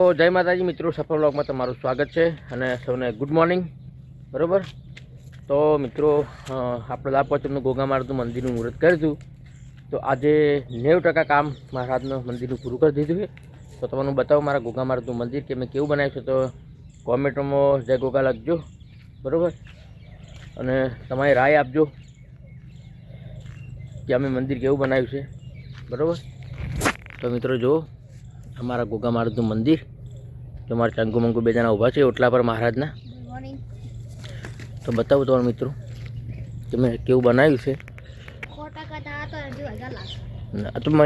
તો જય માતાજી, મિત્રો, સફળ બ્લોગમાં તમારું સ્વાગત છે અને સૌને ગુડ મોર્નિંગ બરાબર? તો મિત્રો આપણે લાપોચમનું ગોગા મહારાજનું મંદિરનું મુહૂર્ત કરીશું. તો આજે નેવું ટકા કામ મહારાજનું મંદિરનું પૂરું કરી દીધું છે. તો તમને બતાવો મારા ગોગા મહારાજનું મંદિર કે મેં કેવું બનાવ્યું છે તો કોમેન્ટમાં જય ગોગા લખજો, બરાબર? અને તમારી રાય આપજો કે અમે મંદિર કેવું બનાવ્યું છે, બરાબર? તો મિત્રો, જુઓ, અમારા ગોગા મહારાજનું મંદિર તો મારા ચંકુ મંકુ બે જણા ઊભા છે ઓટલા પર મહારાજના. તો બતાવું તમારા મિત્રો કે મેં કેવું બનાવ્યું છે? તા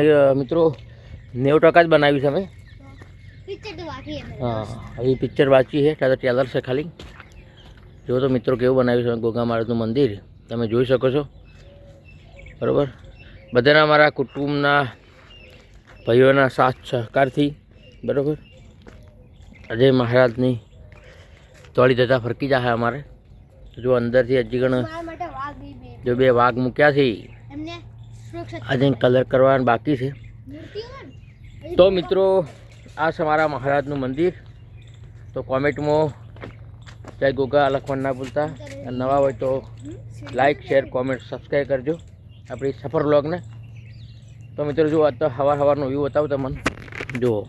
હજુ મિત્રો નેવું ટકા જ બનાવ્યું છે અમે. હે હા હવે પિક્ચર બાકી છે ત્યાં તો ટેલર છે ખાલી. જો તો મિત્રો કેવું બનાવ્યું છે ગોગા મહારાજનું મંદિર. તમે જોઈ શકો છો. બરાબર? બધાના મારા કુટુંબના ભાઈઓના સાથ સહકારથી. બરાબર? અજય મહારાજની તળી જતા ફરકી જાય અમારે. જો અંદરથી હજી ગણ જો બે વાઘ મૂક્યા છે આજે કલર કરવાનું બાકી છે. તો મિત્રો આ છે મારા મહારાજનું મંદિર. તો કોમેન્ટમાં જય ગોગા લખવાનું ના ભૂલતા. નવા હોય તો લાઈક શેર કોમેન્ટ સબસ્ક્રાઈબ કરજો. આપણી સફર બ્લોગને તો મિત્રો જુઓ તો હવાર સવારનો વ્યૂ બતાવું તમને. જુઓ.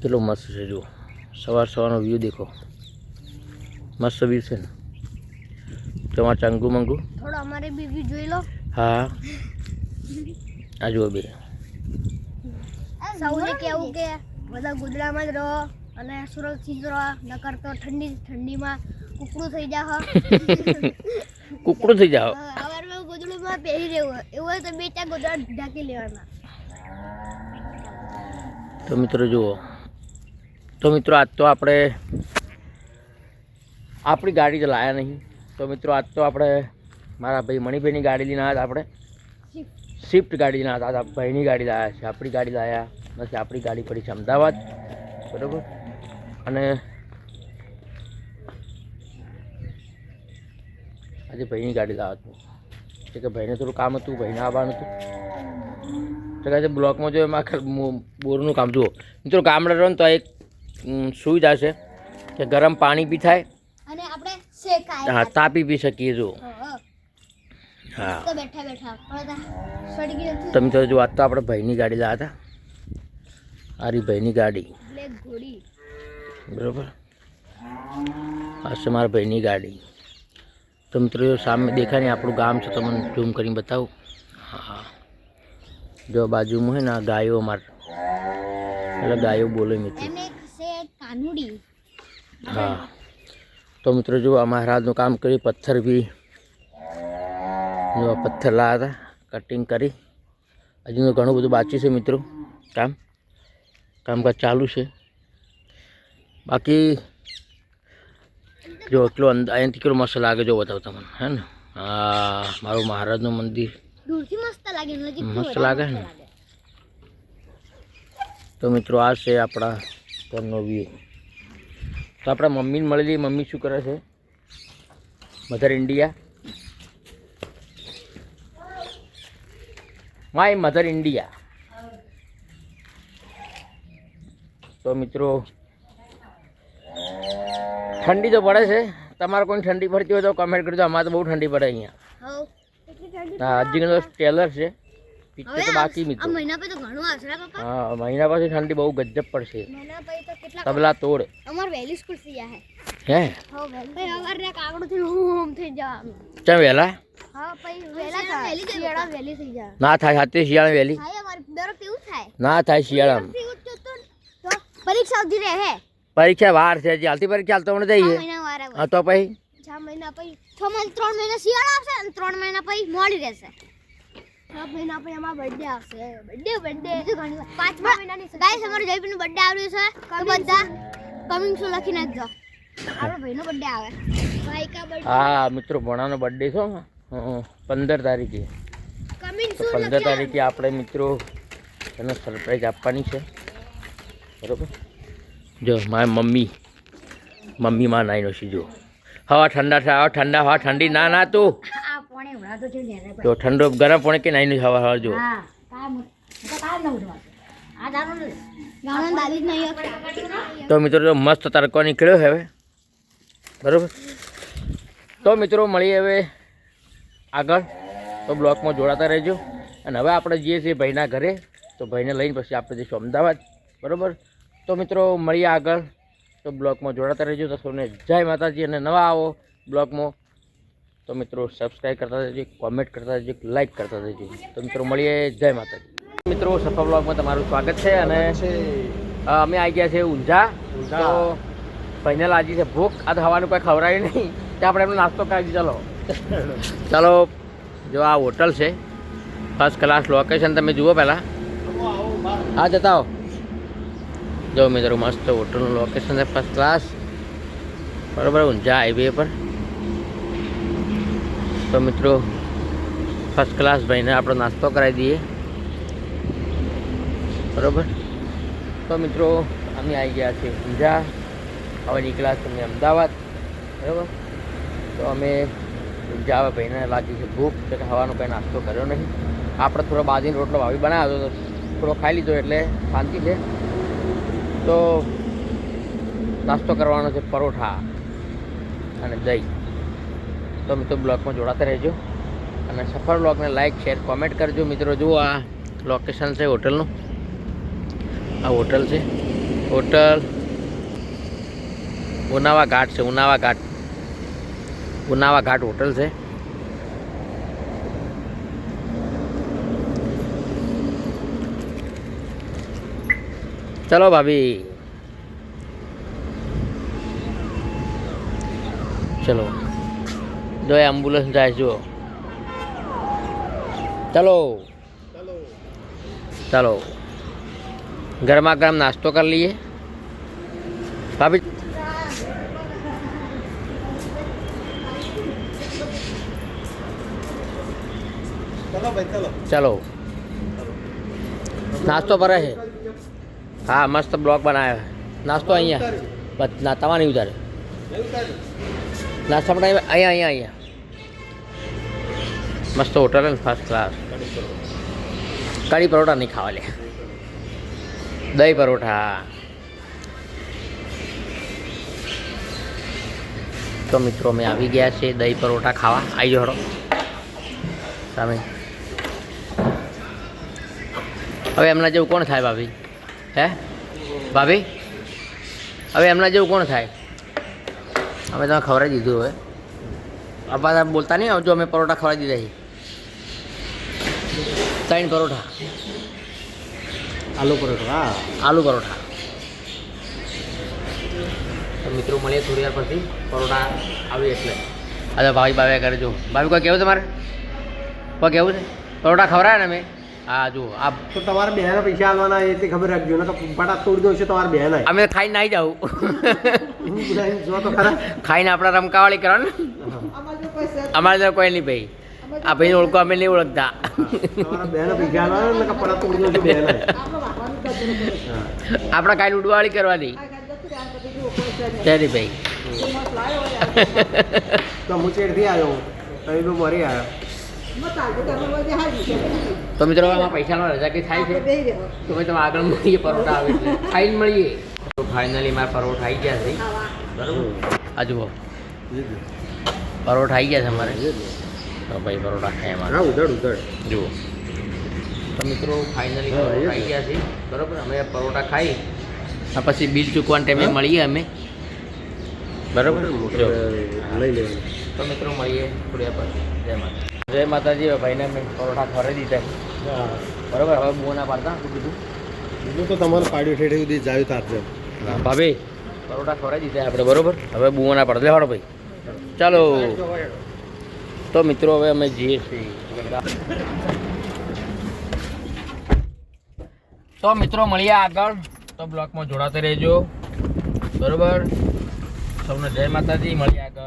કેટલો મસ્ત છે જુઓ. સવાર સવારનો વ્યૂ દેખો. મસ્ત વ્યૂ છે ને. તમારે ચંગુ મંગુ? થોડો અમારે બી વ્યૂ જોઈ લો. હા. આ જુઓ બે. સૌને કેવું કે બધા ગુજરાતમાં જ રહો અને સુરક્ષિત રહો નકર તો ઠંડી ઠંડીમાં કુકડું થઈ જા કુકડું થઈ જાઓ. સવારમાં ગુજરાતમાં પહેરી રહેવું એવું તો બે ચાર ગુજરાત ઢાંકી લેવાના. તો મિત્રો જુઓ. તો મિત્રો, આજ તો આપણે આપણી ગાડી તો લાયા નહીં. તો મિત્રો, આજ તો આપણે મારા ભાઈ મણિભાઈની ગાડી લઈને આવ્યા આપણે. સ્વિફ્ટ ગાડી લઈને આવ્યા ભાઈની ગાડી લાવ્યા છે, આપણી ગાડી લાવ્યા નથી આપણી ગાડી પડી છે અમદાવાદ. બરાબર? અને આજે ભાઈની ગાડી લાવ્યા હતું કે ભાઈને થોડું કામ હતું, ભાઈને આવવાનું હતું. તો કહે બ્લોકમાં જો એમાં બોરનું કામ, જુઓ. મિત્રો, ગામડે રહો ને તો એક સુવિધા છે કે ગરમ પાણી બી થાય અને આપણે શેકાય હા તાપી પી શકીએ જો. હા હા. તો બેઠા બેઠા. તમે તો જો આજ તો આપણે ભાઈની ગાડી લાવ્યા હતા. આરી ભાઈની ગાડી. બરોબર? આ છે મારા ભાઈની ગાડી. તો મિત્રો જો સામે દેખાય ને આપણું ગામ છે તમને ઝૂમ કરીને બતાવું. હા. જો બાજુમાં હોય ને આ ગાયો અમારે. એટલે ગાયો બોલે મિત્રો. કાનુડી હા. તો મિત્રો જો આ મહારાજનું કામ કર્યું પથ્થર બી જો પથ્થર લાવ્યા હતા કટિંગ કરી. હજુ ઘણું બધું બાચ્યું છે મિત્રો કામ. કામકાજ ચાલુ છે. બાકી જો એટલો અહીંયાથી કેટલો મસ્ત લાગે જો બતાવું તમને હે ને? હા મારું મહારાજનું મંદિર. મસ્ત લાગે નજીક મસ્ત લાગે ને. તો મિત્રો આ છે આપણા ઘરનો વ્યૂ તો આપણા મમ્મીને મળેલી મમ્મી શું કરે છે? Mother India my mother India તો મિત્રો ઠંડી તો પડે છે. તમારે કોઈ ઠંડી પડતી હોય તો કમેન્ટ કરજો. અમારે તો બહુ ઠંડી પડે અહીંયા. હા હજી તો ટેલર છે. પિક્ચર તો બાકી મિત્રો. મહિના પછી તો ઘણું આવશે પપ્પા? હા મહિના પછી ઠંડી બહુ ગજબ પડશે. મહિના પછી તો કેટલા તબલા તોડ. અમાર વહેલી સ્કૂલ થઈ જાય. હે? હવ વહેલી સવારના કાગડું થી હોમ થઈ જવાનું. ચા વહેલા? હા પછી વહેલા વહેલી શિયાળા વહેલી થઈ જાય. ના થાય સાથે શિયાળા વહેલી. થાય અમારે દર વખતે થાય. ના થાય શિયાળામાં દર વખતે એવું જ થતું ને. તો પરીક્ષા રહે. પરીક્ષા વાર છે હાલતી પરીક્ષા હાલતો મને જઈએ મહિના વાર આવે. હા તો પછી? છ મહિના પછી છ મહિના ત્રણ મહિના શિયાળા આવશે અને ત્રણ મહિના પછી મોડી રહેશે. મહિના પછી અમારો બર્થડે આવશે. બર્થડે બર્થડે પાંચમા મહિનાની ગાઈસ અમારો જયપીનો બર્થડે આવ્યો છે. તો બધા કમિંગ સૂ લખી નાખજો. આપણો ભાઈનો બર્થડે આવે. ભાઈ બર્થડે હા મિત્રો ભણાનો બર્થડે છે હં, હં, પંદર તારીખે. કમિંગ પંદર તારીખે આપણે મિત્રો એનો સરપ્રાઈઝ આપવાની છે. બરોબર? જો મારી મમ્મી મમ્મી માં નાઈનો છે જો. હવા ઠંડા થાય હવા ઠંડા હવા ઠંડી. ના ના તું. જો ઠંડો ગરમ પાણી કે નાઈનું હવા હવા જો. તો તો મિત્રો જો મસ્ત તડકો નીકળ્યો હવે. બરાબર? તો મિત્રો મળીએ હવે આગળ. તો બ્લોકમાં જોડાતા રહેજો. અને હવે આપણે જઈએ છીએ ભાઈના ઘરે. તો ભાઈને લઈને પછી આપણે જઈશું અમદાવાદ. બરાબર? તો મિત્રો મળીએ આગળ. તો બ્લોકમાં જોડાતા રહેજો. તો સૌને જય માતાજી અને નવા આવો બ્લોગમાં તો મિત્રો સબસ્ક્રાઈબ કરતા જજો કોમેન્ટ કરતા જજો લાઈક કરતા જજો તો મિત્રો મળીએ. જય માતાજી. મિત્રો સફળ બ્લોગમાં તમારું સ્વાગત છે અને અમે આવી ગયા છે ઊંઝા. તો ભાઈને લાગી છે ભૂખ. આ તો હવાનું કોઈ ખવડાવ્યું નહીં. તો આપણે એમનો નાસ્તો કરાવી ચાલો. ચાલો જો આ હોટલ છે. ફર્સ્ટ ક્લાસ લોકેશન તમે જુઓ પહેલાં. હા જતા આવો જો મિત્રો મસ્ત હોટલનું લોકેશન છે. ફર્સ્ટ ક્લાસ બરાબર ઊંઝા હાઈવે પર. તો મિત્રો ફર્સ્ટ ક્લાસ ભાઈને આપણો નાસ્તો કરાવી દઈએ. બરાબર? તો મિત્રો, અમે આવી ગયા છીએ ઊંઝા હવે નીકળ્યા છીએ અમે અમદાવાદ. બરાબર? તો અમે ઊંઝા ભાઈને લાગી છે ભૂખ તો હવાનો કંઈ નાસ્તો કર્યો નહીં. આપણે થોડો બાજીનો રોટલો ભાવી બનાવ્યો હતો થોડો ખાઈ લીધો એટલે શાંતિ છે. તો નાસ્તો કરવાનો છે પરોઠા અને દહીં. તો મિત્રો બ્લોગમાં જોડાતા રહેજો. અને સફળ બ્લોગને લાઈક શેર કોમેન્ટ કરજો. મિત્રો, જુઓ આ લોકેશન છે હોટલનું. આ હોટલ છે. હોટલ ઉનાવા ઘાટ છે, ઉનાવા ઘાટ. ઉનાવા ઘાટ હોટલ છે. ચલો ભાભી. ચલો. જો એ એમ્બ્યુલન્સ જાય જુઓ ચલો ચાલો ગરમા ગરમ નાસ્તો કરી લઈએ ભાભી ચલો ભાઈ ચલો ચાલો નાસ્તો ભરે છે હા મસ્ત બ્લોક બનાવ્યો છે. નાસ્તો અહીંયા બસ ના તમારે નહીં ઉતારે નાસ્તા પણ અહીંયા અહીંયા અહીંયા મસ્ત હોટલ છે ફર્સ્ટ ક્લાસ કઢી પરોઠા નહીં ખાવા લે. દહીં પરોઠા. તો મિત્રો, અમે આવી ગયા છીએ દહીં પરોઠા ખાવા. આવી હળો. સામે. હવે એમના જેવું કોણ થાય ભાભી? હે? ભાભી? હવે એમના જેવું કોણ થાય? અમે તમે ખવડાવી દીધું હવે. આ પાછા બોલતા નહીં આવજો, અમે પરોઠા ખવડાવી દીધા છે ત્રણ પરોઠા. આલુ પરોઠા હા આલુ પરોઠા. તો મિત્રો મળીએ થોડી વાર પછી. પરોઠા આવી એટલે. અરે ભાઈ ભાવે કરજો ભાભી કોઈ કેવું તમારે? કોઈ કેવું છે? પરોઠા ખવડાવે ને અમે? હા જુઓ. આ તો તમારે બેન પૈસા આવવાના એ ખબર રાખજો. ને બટા તોડી દો છે તમારે બહેન. અમે ખાઈને નાહી જાઉં. હું બોલાવીને જો તો ખાઈને આપણા રમકાવાળી કરવાનું. અમારે તો કોઈ નહીં ભાઈ. આ ભાઈ ઓળખો અમે નહીં ઓળખતા. આપણા કાંઈ ઉડવાળી કરવાની. તેરી ભાઈ. તો હું ચેડથી આવ્યો તમે તો મરી આવ્યો. તો મિત્રો આમાં પૈસાનો રજા કંઈ થાય છે? તો ભાઈ તમે આગળ મળીએ પરોઠા આવે એટલે ખાઈને મળીએ. તો ફાઇનલી મારા પરોઠા આવી ગયા છે. બરાબર? આ જુઓ. પરોઠા આવી ગયા છે અમારે. તો ભાઈ પરોઠા ખાય એમાં હા ઉધડ ઉધડ. જુઓ. તો મિત્રો ફાઇનલી ખાઈ આવી ગયા છે. બરાબર? અમે પરોઠા ખાઈ. આ પછી બિલ ચૂકવાના ટાઈમે મળીએ અમે. બરાબર? લઈ લેવાનું. તો મિત્રો મળીએ થોડી પછી. જય માતા જય માતાજી ભાઈને અમે પરોઠા ખરે દીધા. બરાબર? હવે બહુ ના પાડતા બીજું બીજું તો તમારે પાડ્યું ઠેઠે સુધી જાયું તારજો ભાભી પરોઠા ખવડાવી દીધા આપણે બરોબર? હવે બહુ ના પડે. લેવાડો ભાઈ. ચાલો. તો મિત્રો, હવે અમે જઈએ છીએ. તો મિત્રો, મળીએ આગળ. તો બ્લોકમાં જોડાતા રહેજો. બરોબર? સૌને જય માતાજી, મળીએ આગળ.